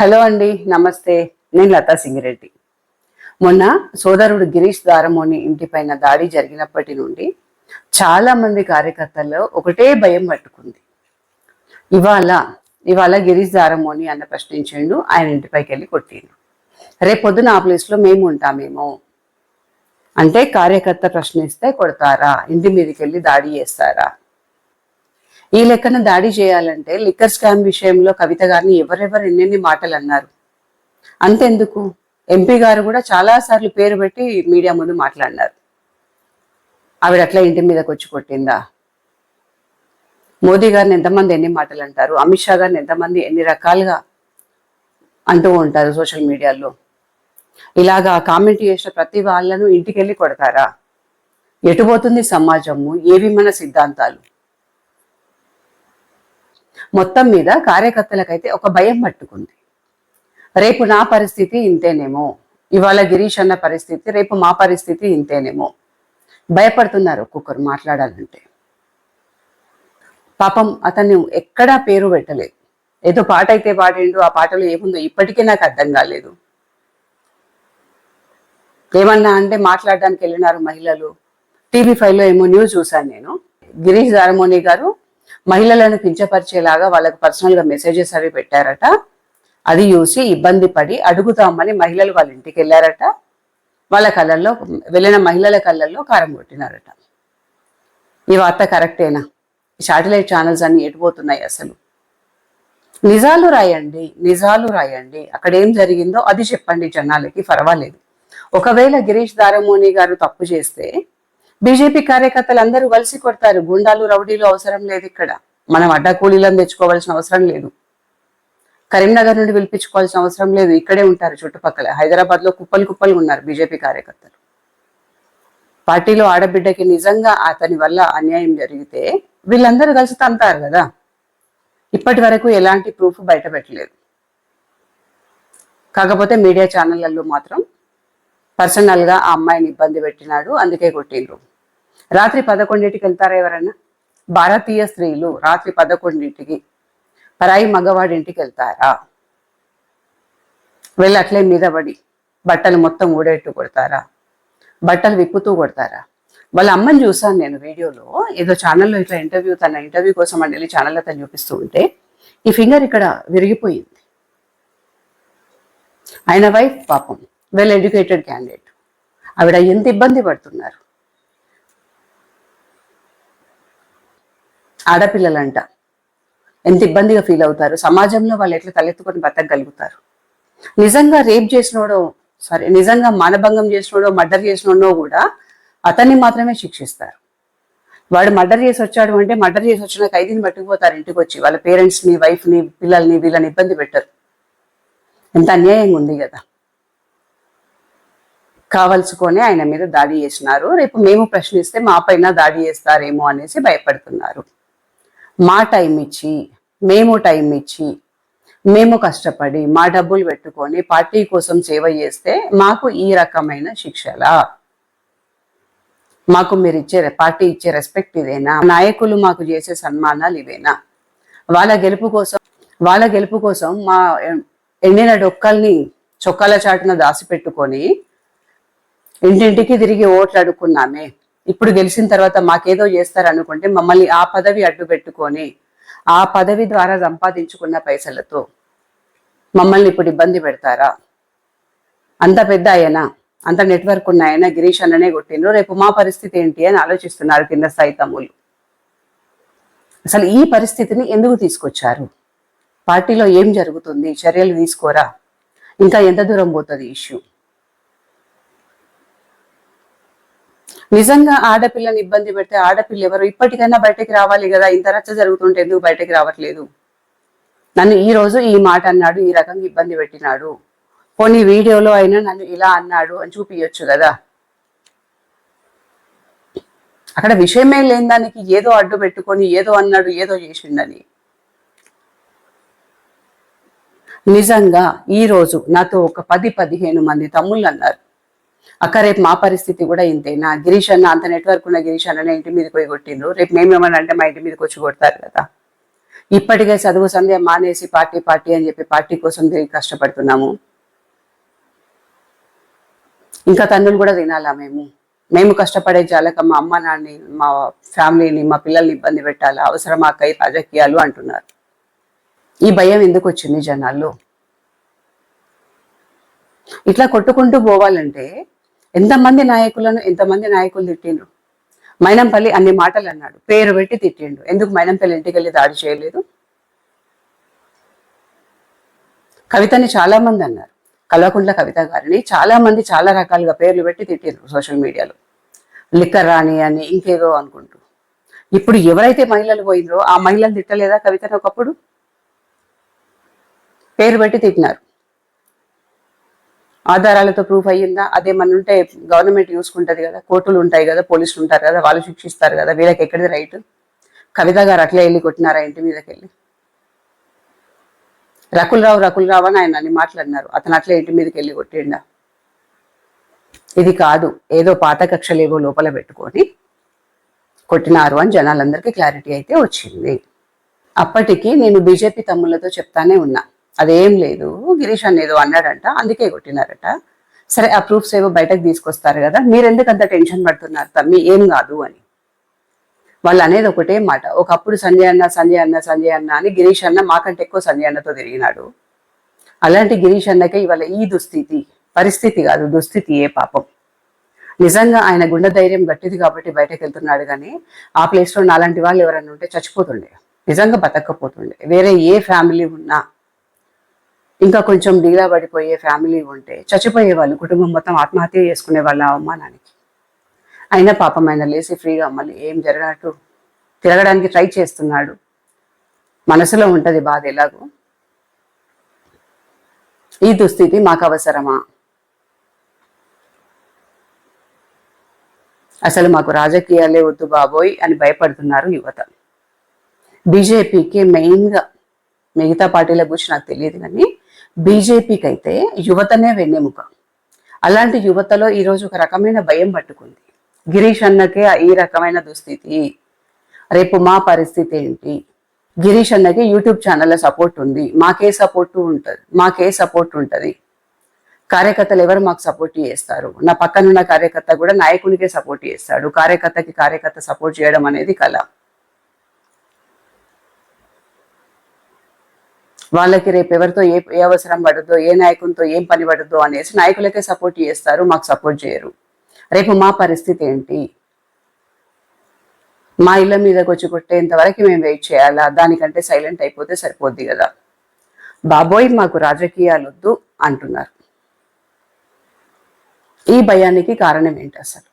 Hello అండి నమస్తే. నేను లతా సింగిరెడ్డి. మొన్న సోదరుడు గిరీష్ దారమోని ఇంటిపైన దాడి జరిగినప్పటి నుండి చాలా మంది కార్యకర్తల్లో ఒకటే భయం పట్టుకుంది. ఇవాళ ఇవాళ గిరీష్ దారమోని అన్న ప్రశ్నించిండు ఆయన ఇంటిపైకి వెళ్ళి కొట్టిండు. రేపొద్దున ఆ ప్లేస్లో మేము ఉంటామేమో? అంటే కార్యకర్త ప్రశ్నిస్తే కొడతారా? ఇంటి మీదకి వెళ్ళి దాడి చేస్తారా? ఈ లెక్కన దాడి చేయాలంటే లిక్కర్ స్కామ్ విషయంలో కవిత గారిని ఎవరెవరు ఎన్నెన్ని మాటలు అన్నారు? అంతెందుకు? ఎంపీ గారు కూడా చాలా సార్లు పేరు పెట్టి మీడియా ముందు మాట్లాడినారు. ఆవిడ అట్లా ఇంటి మీదకి వచ్చి కొట్టిందా? మోదీ గారిని ఎంతమంది ఎన్ని మాటలు అంటారు? అమిత్ షా గారిని ఎంతమంది ఎన్ని రకాలుగా అంటూ ఉంటారు సోషల్ మీడియాలో? ఇలాగా కామెంట్ చేసిన ప్రతి వాళ్ళను ఇంటికి వెళ్ళి కొడతారా? ఎటు పోతుంది సమాజము? ఏవి మన సిద్ధాంతాలు? మొత్తం మీద కార్యకర్తలకైతే ఒక భయం పట్టుకుంది. రేపు నా పరిస్థితి ఇంతేనేమో. ఇవాళ గిరీష్ అన్న పరిస్థితి రేపు మా పరిస్థితి ఇంతేనేమో. భయపడుతున్నారు ఒక్కొక్కరు మాట్లాడాలంటే. పాపం అతన్ని ఎక్కడా పేరు పెట్టలేదు. ఏదో పాట అయితే పాడిండు ఆ పాటలో ఏముందో ఇప్పటికీ నాకు అర్థం కాలేదు. ఏమన్నా అంటే మాట్లాడడానికి వెళ్ళినారు మహిళలు. టీవీ ఫైవ్లో ఏమో న్యూస్ చూశాను నేను. గిరీష్ దారమోని గారు మహిళలను కించపరిచేలాగా వాళ్ళకి పర్సనల్గా మెసేజెస్ అవి పెట్టారట. అది చూసి ఇబ్బంది పడి అడుగుతామని మహిళలు వాళ్ళ ఇంటికి వెళ్ళారట. వాళ్ళ కళ్ళల్లో వెళ్ళిన మహిళల కళ్ళల్లో కారం కొట్టినారట. ఈ వార్త కరెక్టేనా ఈ శాటిలైట్ ఛానల్స్ అన్ని ఎటుపోతున్నాయి అసలు? నిజాలు రాయండి నిజాలు రాయండి. అక్కడ ఏం జరిగిందో అది చెప్పండి జనాలకి పర్వాలేదు. ఒకవేళ గిరీష్ దారమోని గారు తప్పు చేస్తే బీజేపీ కార్యకర్తలు అందరూ కలిసి కొడతారు. గుండాలు రౌడీలు అవసరం లేదు ఇక్కడ. మనం అడ్డకూలీలను తెచ్చుకోవాల్సిన అవసరం లేదు. కరీంనగర్ నుండి పిలిపించుకోవాల్సిన అవసరం లేదు. ఇక్కడే ఉంటారు చుట్టుపక్కల. హైదరాబాద్లో కుప్పలు కుప్పలు ఉన్నారు బీజేపీ కార్యకర్తలు. పార్టీలో ఆడబిడ్డకి నిజంగా అతని వల్ల అన్యాయం జరిగితే వీళ్ళందరూ కలిసి తంతారు కదా. ఇప్పటి వరకు ఎలాంటి ప్రూఫ్ బయట పెట్టలేదు. కాకపోతే మీడియా ఛానళ్ళలో మాత్రం పర్సనల్గా ఆ అమ్మాయిని ఇబ్బంది పెట్టినాడు. అందుకే కొట్టిండ్రు. రాత్రి పదకొండింటికి వెళ్తారా ఎవరైనా? భారతీయ స్త్రీలు రాత్రి పదకొండింటికి పరాయి మగవాడి ఇంటికి వెళ్తారా? వెళ్ళి అట్లే మీద పడి బట్టలు మొత్తం ఊడేట్టు కొడతారా? బట్టలు విప్పుతూ కొడతారా? వాళ్ళ అమ్మని చూసాను నేను వీడియోలో. ఏదో ఛానల్లో ఇట్లా ఇంటర్వ్యూ తన ఇంటర్వ్యూ కోసం అని వెళ్ళి ఛానల్లో తను చూపిస్తూ ఉంటే ఈ ఫింగర్ ఇక్కడ విరిగిపోయింది. ఆయన వైఫ్ పాపం వెల్ ఎడ్యుకేటెడ్ క్యాండిడేట్ ఆవిడ ఎంత ఇబ్బంది పడుతున్నారు? ఆడపిల్లలంట. ఎంత ఇబ్బందిగా ఫీల్ అవుతారు? సమాజంలో వాళ్ళు ఎట్లా తలెత్తుకొని బతకగలుగుతారు? నిజంగా రేప్ చేసినోడో సారీ నిజంగా మానభంగం చేసినోడో మర్డర్ చేసినోడో కూడా అతన్ని మాత్రమే శిక్షిస్తారు. వాడు మర్డర్ చేసి వచ్చాడు అంటే మర్డర్ చేసి వచ్చిన ఖైదీని పట్టుకుపోతారు ఇంటికి వచ్చి వాళ్ళ పేరెంట్స్ని వైఫ్ని పిల్లల్ని వీళ్ళని ఇబ్బంది పెట్టరు. ఎంత అన్యాయంగా ఉంది కదా. కావలసుకొని ఆయన మీద దాడి చేసినారు. రేపు మేము ప్రశ్నిస్తే మా పైన దాడి చేస్తారేమో అనేసి భయపడుతున్నారు. మా టైం ఇచ్చి మేము టైం ఇచ్చి మేము కష్టపడి మా డబ్బులు పెట్టుకొని పార్టీ కోసం సేవ చేస్తే మాకు ఈ రకమైన శిక్షలా. మాకు మీరు ఇచ్చే పార్టీ ఇచ్చే రెస్పెక్ట్ ఇదేనా? నాయకులు మాకు చేసే సన్మానాలు ఇవేనా? వాళ్ళ గెలుపు కోసం వాళ్ళ గెలుపు కోసం మా ఎండిన డొక్కల్ని చొక్కాల చాటున దాచిపెట్టుకొని ఇంటింటికి తిరిగి ఓట్లు అడుక్కున్నామే ఇప్పుడు గెలిచిన తర్వాత మాకేదో చేస్తారు అనుకుంటే మమ్మల్ని ఆ పదవి అడ్డు పెట్టుకొని ఆ పదవి ద్వారా సంపాదించుకున్న పైసలతో మమ్మల్ని ఇప్పుడు ఇబ్బంది పెడతారా? అంత పెద్ద ఆయన? అంత నెట్వర్క్ ఉన్న ఆయన గిరీష్ అన్ననే కొట్టిండ్రు. రేపు మా పరిస్థితి ఏంటి అని ఆలోచిస్తున్నారు కింద స్థాయి తమ్ములు అసలు ఈ పరిస్థితిని ఎందుకు తీసుకొచ్చారు? పార్టీలో ఏం జరుగుతుంది? చర్యలు తీసుకోరా? ఇంకా ఎంత దూరం పోతుంది ఇష్యూ నిజంగా ఆడపిల్లని ఇబ్బంది పెడితే ఆడపిల్ల ఎవరు ఇప్పటికైనా బయటకి రావాలి కదా ఇంత రచ్చ జరుగుతుంటే ఎందుకు బయటకి రావట్లేదు? నన్ను ఈ రోజు ఈ మాట అన్నాడు ఈ రకంగా ఇబ్బంది పెట్టినాడు. పోనీ వీడియోలో అయినా నన్ను ఇలా అన్నాడు అని చూపించచ్చు కదా. అక్కడ విషయమే లేని దానికి ఏదో అడ్డు పెట్టుకొని ఏదో అన్నాడు ఏదో చేసిండని. నిజంగా ఈ రోజు నాతో ఒక పది పదిహేను మంది తమ్ముళ్ళు అన్నారు. అక్క రేపు మా పరిస్థితి కూడా ఇంతేనా గిరీష్ అన్న అంత నెట్వర్క్ ఉన్న గిరీష్ అన్న ఇంటి మీదకి పోయి కొట్టిండ్రు. రేపు మేమేమన్నా అంటే మా ఇంటి మీదకి వచ్చి కొడతారు కదా. ఇప్పటికే చదువు సంధ్య మానేసి పార్టీ పార్టీ అని చెప్పి పార్టీ కోసం తిరిగి కష్టపడుతున్నాము? ఇంకా తన్నులు కూడా తినాలా మేము? మేము కష్టపడే జాలక మా అమ్మ నాన్ని మా ఫ్యామిలీని మా పిల్లల్ని ఇబ్బంది పెట్టాలా? అవసరమా కై రాజకీయాలు అంటున్నారు. ఈ భయం ఎందుకు వచ్చింది జనాల్లో? ఇట్లా కొట్టుకుంటూ పోవాలంటే ఎంతమంది నాయకులను ఎంతమంది నాయకులు తిట్టిండ్రు? మైనంపల్లి అన్ని మాటలు అన్నాడు పేరు పెట్టి తిట్టిండు. ఎందుకు మైనంపల్లి ఇంటికి వెళ్ళి దాడి చేయలేదు? కవితని చాలా మంది అన్నారు. కల్వకుంట్ల కవిత గారిని చాలా మంది చాలా రకాలుగా పేర్లు పెట్టి తిట్టిండ్రు సోషల్ మీడియాలో. లిక్కర్ రాణి అని ఇంకేదో అనుకుంటూ. ఇప్పుడు ఎవరైతే మహిళలు పోయిందో ఆ మహిళలు తిట్టలేదా కవితను ఒకప్పుడు? పేరు పెట్టి తిట్టినారు. ఆధారాలతో ప్రూఫ్ అయ్యిందా? అదేమన్నా ఉంటే గవర్నమెంట్ చూసుకుంటది కదా. కోర్టులు ఉంటాయి కదా పోలీసులు ఉంటారు కదా వాళ్ళు శిక్షిస్తారు కదా. వీళ్ళకి ఎక్కడిది రైట్? కవిత గారు అట్లే వెళ్ళి కొట్టినారా ఇంటి మీదకి వెళ్ళి రకుల్ రావు రకుల్ రావు అని ఆయన అన్ని మాట్లాడినారు అతను అట్లే ఇంటి మీదకి వెళ్ళి కొట్టిండా? ఇది కాదు. ఏదో పాత కక్షలు ఏవో లోపల పెట్టుకొని కొట్టినారు అని జనాలందరికీ క్లారిటీ అయితే వచ్చింది. అప్పటికి నేను బీజేపీ తమ్ముళ్ళతో చెప్తానే ఉన్నా. అదేం లేదు. గిరీష్ అన్న ఏదో అన్నాడంట అందుకే కొట్టినారట. సరే ఆ ప్రూఫ్స్ ఏవో బయటకు తీసుకొస్తారు కదా మీరు ఎందుకు అంత టెన్షన్ పడుతున్నారు తమ్మి? ఏం కాదు అని. వాళ్ళు అనేది ఒకటే మాట. ఒకప్పుడు సంజయ్ అన్న సంజయ్ అన్న సంజయ్ అన్న అని గిరీష్ అన్న మాకంటే ఎక్కువ సంజయ్ అన్నతో తిరిగినాడు. అలాంటి గిరీష్ అన్నకే ఇవాళ ఈ దుస్థితి పరిస్థితి కాదు దుస్థితి ఏ పాపం. నిజంగా ఆయన గుండె ధైర్యం గట్టిది కాబట్టి బయటకు వెళ్తున్నాడు కానీ ఆ ప్లేస్లో నాలాంటి వాళ్ళు ఎవరైనా ఉంటే చచ్చిపోతుండే. నిజంగా బతకపోతుండే వేరే ఏ ఫ్యామిలీ ఉన్నా ఇంకా కొంచెం డీలా పడిపోయే ఫ్యామిలీ ఉంటే చచ్చిపోయే వాళ్ళు కుటుంబం మొత్తం ఆత్మహత్య చేసుకునే వాళ్ళ అవమానానికి. అయినా పాపం ఆయన లేచి ఫ్రీగా మళ్ళీ ఏం జరగనట్టు తిరగడానికి ట్రై చేస్తున్నాడు. మనసులో ఉంటది బాధ ఎలాగో. ఈ దుస్థితి మాకు అవసరమా? అసలు మాకు రాజకీయాలే వద్దు బాబోయ్ అని భయపడుతున్నారు యువత. బీజేపీకి మెయిన్గా మిగతా పార్టీల గురించి నాకు తెలియదు కానీ బీజేపీకి అయితే యువతనే వెన్నెముక. అలాంటి యువతలో ఈరోజు ఒక రకమైన భయం పట్టుకుంది. గిరీష్ అన్నకే ఈ రకమైన దుస్థితి. రేపు మా పరిస్థితి ఏంటి? గిరీష్ అన్నకి యూట్యూబ్ ఛానల్ సపోర్ట్ ఉంది. మాకే సపోర్ట్ ఉంటుంది. మాకే సపోర్ట్ ఉంటుంది. కార్యకర్తలు ఎవరు మాకు సపోర్ట్ చేస్తారు? నా పక్కనున్న కార్యకర్త కూడా నాయకునికే సపోర్ట్ చేస్తాడు. కార్యకర్తకి కార్యకర్త సపోర్ట్ చేయడం అనేది కళ వాళ్ళకి రేపు ఎవరితో ఏ ఏ అవసరం పడద్దు ఏ నాయకునితో ఏం పని పడద్దు అనేసి నాయకులకే సపోర్ట్ చేస్తారు మాకు సపోర్ట్ చేయరు. రేపు మా పరిస్థితి ఏంటి? మా ఇళ్ళ మీదకి వచ్చి కొట్టేంత వరకు మేము వెయిట్ చేయాలా? దానికంటే సైలెంట్ అయిపోతే సరిపోద్ది కదా. బాబోయ్ మాకు రాజకీయాలు వద్దు అంటున్నారు. ఈ భయానికి కారణం ఏంటి అసలు?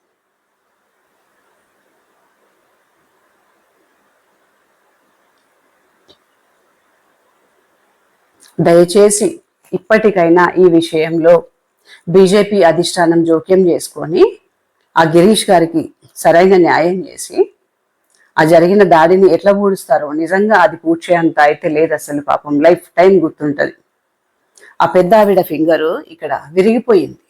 దయచేసి ఇప్పటికైనా ఈ విషయంలో బీజేపీ అధిష్టానం జోక్యం చేసుకొని ఆ గిరీష్ గారికి సరైన న్యాయం చేసి ఆ జరిగిన దాడిని ఎట్లా పూడుస్తారో నిజంగా అది పూడ్చేంత అయితే లేదు అసలు పాపం. లైఫ్ టైం గుర్తుంటుంది. ఆ పెద్ద ఆవిడ ఫింగరు ఇక్కడ విరిగిపోయింది.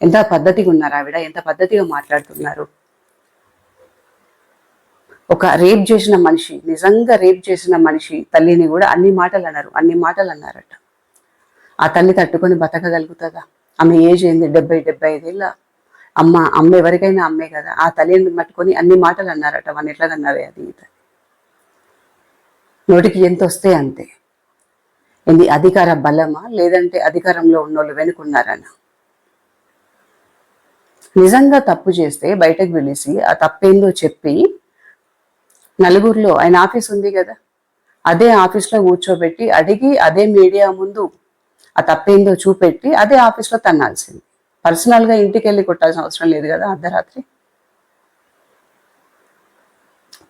ఎంత పద్ధతిగా ఉన్నారు ఆవిడ? ఎంత పద్ధతిగా మాట్లాడుతున్నారు? ఒక రేప్ చేసిన మనిషి నిజంగా రేప్ చేసిన మనిషి తల్లిని కూడా అన్ని మాటలు అన్నారు అన్ని మాటలు అన్నారట. ఆ తల్లి తట్టుకొని బతకగలుగుతుందా? ఆమె ఏజ్ ఏంది? డెబ్బై డెబ్బై ఐదేళ్ళ. అమ్మ అమ్మ ఎవరికైనా అమ్మే కదా. ఆ తల్లిని పట్టుకొని అన్ని మాటలు అన్నారట. వాళ్ళు ఎట్లాగన్నావే అది ఇది. నోటికి ఎంత వస్తే అంతే. ఇది అధికార బలమా? లేదంటే అధికారంలో ఉన్నోళ్ళు వెనుకున్నారనా నిజంగా తప్పు చేస్తే బయటకు వెళ్ళేసి ఆ తప్పేందో చెప్పి నలుగురిలో ఆయన ఆఫీస్ ఉంది కదా. అదే ఆఫీస్లో కూర్చోబెట్టి అడిగి అదే మీడియా ముందు ఆ తప్పేందో చూపెట్టి అదే ఆఫీస్లో తన్నాల్సింది. పర్సనల్గా ఇంటికి వెళ్ళి కొట్టాల్సిన అవసరం లేదు కదా అర్ధరాత్రి.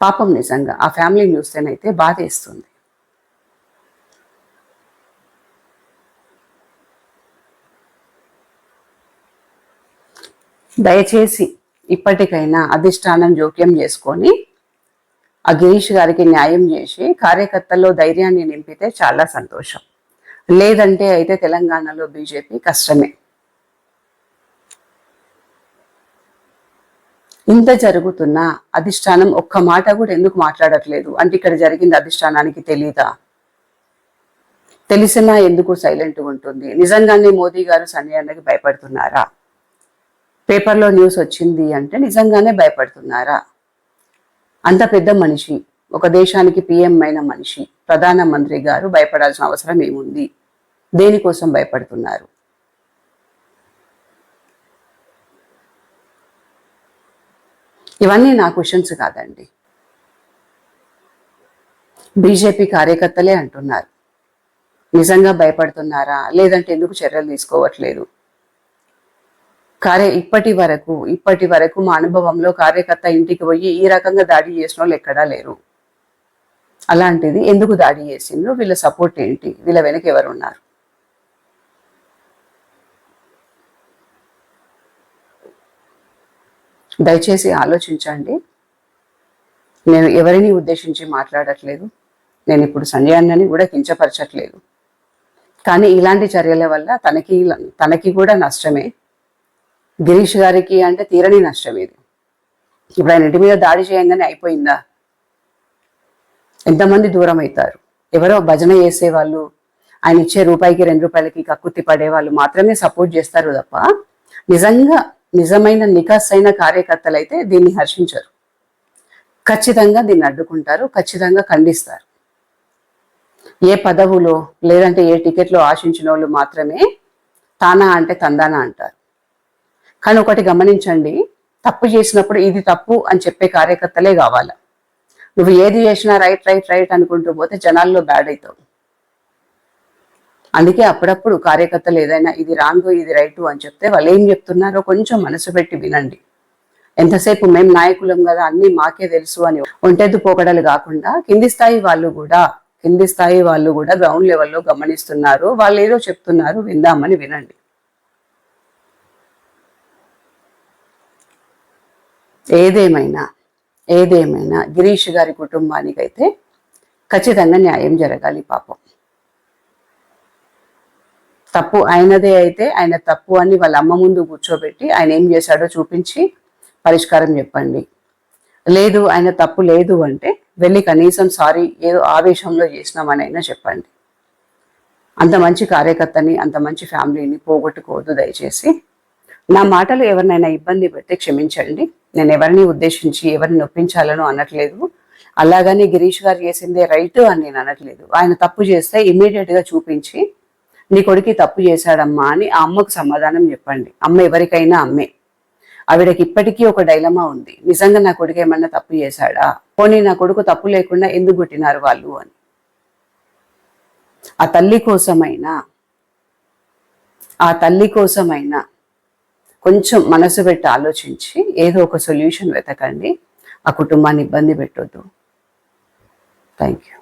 పాపం నిజంగా ఆ ఫ్యామిలీని చూస్తేనైతే బాధేస్తుంది. దయచేసి ఇప్పటికైనా అధిష్టానం జోక్యం చేసుకొని ఆ గిరీష్ గారికి న్యాయం చేసి కార్యకర్తల్లో ధైర్యాన్ని నింపితే చాలా సంతోషం. లేదంటే అయితే తెలంగాణలో బీజేపీ కష్టమే. ఇంత జరుగుతున్నా అధిష్టానం ఒక్క మాట కూడా ఎందుకు మాట్లాడట్లేదు? అంటే ఇక్కడ జరిగింది అధిష్టానానికి తెలీదా? తెలిసినా ఎందుకు సైలెంట్ ఉంటుంది? నిజంగానే మోదీ గారు సంజయ్ భయపడుతున్నారా? పేపర్లో న్యూస్ వచ్చింది అంటే నిజంగానే భయపడుతున్నారా? అంత పెద్ద మనిషి ఒక దేశానికి పిఎం అయిన మనిషి ప్రధానమంత్రి గారు భయపడాల్సిన అవసరం ఏముంది? దేనికోసం భయపడుతున్నారు? ఇవన్నీ నా క్వశ్చన్స్ కాదండి. బీజేపీ కార్యకర్తలే అంటున్నారు. నిజంగా భయపడుతున్నారా? లేదంటే ఎందుకు చర్యలు తీసుకోవట్లేదు? కార్య ఇప్పటి వరకు ఇప్పటి వరకు మా అనుభవంలో కార్యకర్త ఇంటికి పోయి ఈ రకంగా దాడి చేసిన వాళ్ళు ఎక్కడా లేరు. అలాంటిది ఎందుకు దాడి చేసిండ్రు? వీళ్ళ సపోర్ట్ ఏంటి? వీళ్ళ వెనక ఎవరు ఉన్నారు దయచేసి ఆలోచించండి. నేను ఎవరిని ఉద్దేశించి మాట్లాడట్లేదు. నేను ఇప్పుడు సంజయ్ అన్నని కూడా కించపరచట్లేదు. కానీ ఇలాంటి చర్యల వల్ల తనకి తనకి కూడా నష్టమే. గిరీష్ గారికి అంటే తీరని నష్టం ఇది. ఇప్పుడు ఆయన ఇంటి మీద దాడి చేయంగానే అయిపోయిందా? ఎంతమంది దూరం అవుతారు? ఎవరో భజన చేసేవాళ్ళు ఆయన ఇచ్చే రూపాయికి రెండు రూపాయలకి కక్కుత్తి పడే వాళ్ళు మాత్రమే సపోర్ట్ చేస్తారు తప్ప నిజంగా నిజమైన నికాస్ అయిన కార్యకర్తలు అయితే దీన్ని హర్షించరు. ఖచ్చితంగా దీన్ని అడ్డుకుంటారు ఖచ్చితంగా ఖండిస్తారు. ఏ పదవులో లేదంటే ఏ టికెట్లో ఆశించిన వాళ్ళు మాత్రమే తానా అంటే తందానా అంటారు. కానీ ఒకటి గమనించండి తప్పు చేసినప్పుడు ఇది తప్పు అని చెప్పే కార్యకర్తలే కావాలి. నువ్వు ఏది చేసినా రైట్ రైట్ రైట్ అనుకుంటూ పోతే జనాల్లో బ్యాడ్ అవుతావు. అందుకే అప్పుడప్పుడు కార్యకర్తలు ఏదైనా ఇది రాంగ్ ఇది రైటు అని చెప్తే వాళ్ళు ఏం చెప్తున్నారో కొంచెం మనసు పెట్టి వినండి. ఎంతసేపు మేము నాయకులం కదా అన్ని మాకే తెలుసు అని ఒంటెద్దు పోకడలు కాకుండా కింది స్థాయి వాళ్ళు కూడా కింది స్థాయి వాళ్ళు కూడా గ్రౌండ్ లెవెల్లో గమనిస్తున్నారు వాళ్ళు ఏదో చెప్తున్నారు విందామని వినండి. ఏదేమైనా ఏదేమైనా గిరీష్ గారి కుటుంబానికైతే ఖచ్చితంగా న్యాయం జరగాలి పాపం. తప్పు ఆయనదే అయితే ఆయన తప్పు అని వాళ్ళ అమ్మ ముందు కూర్చోబెట్టి ఆయన ఏం చేశాడో చూపించి పరిష్కారం చెప్పండి. లేదు ఆయన తప్పు లేదు అంటే వెళ్ళి కనీసం సారీ ఏదో ఆవేశంలో చేసినామని అయినా చెప్పండి. అంత మంచి కార్యకర్తని అంత మంచి ఫ్యామిలీని పోగొట్టుకోవద్దు దయచేసి. నా మాటలు ఎవరినైనా ఇబ్బంది పెడితే క్షమించండి. నేను ఎవరిని ఉద్దేశించి ఎవరిని నొప్పించాలను అనట్లేదు. అలాగని గిరీష్ గారు చేసిందే రైట్ అని నేను అనట్లేదు. ఆయన తప్పు చేస్తే ఇమీడియట్గా చూపించి నీ కొడుకు తప్పు చేశాడమ్మా అని ఆ అమ్మకు సమాధానం చెప్పండి. అమ్మ ఎవరికైనా అమ్మే. ఆవిడకి ఇప్పటికీ ఒక డైలమా ఉంది. నిజంగా నా కొడుకు ఏమన్నా తప్పు చేశాడా? పోనీ నా కొడుకు తప్పు లేకుండా ఎందుకు కొట్టినారు వాళ్ళు? అని. ఆ తల్లి కోసమైనా ఆ తల్లి కోసమైనా కొంచెం మనసు పెట్టి ఆలోచించి ఏదో ఒక సొల్యూషన్ వెతకండి. ఆ కుటుంబాన్ని ఇబ్బంది పెట్టొద్దు. Thank you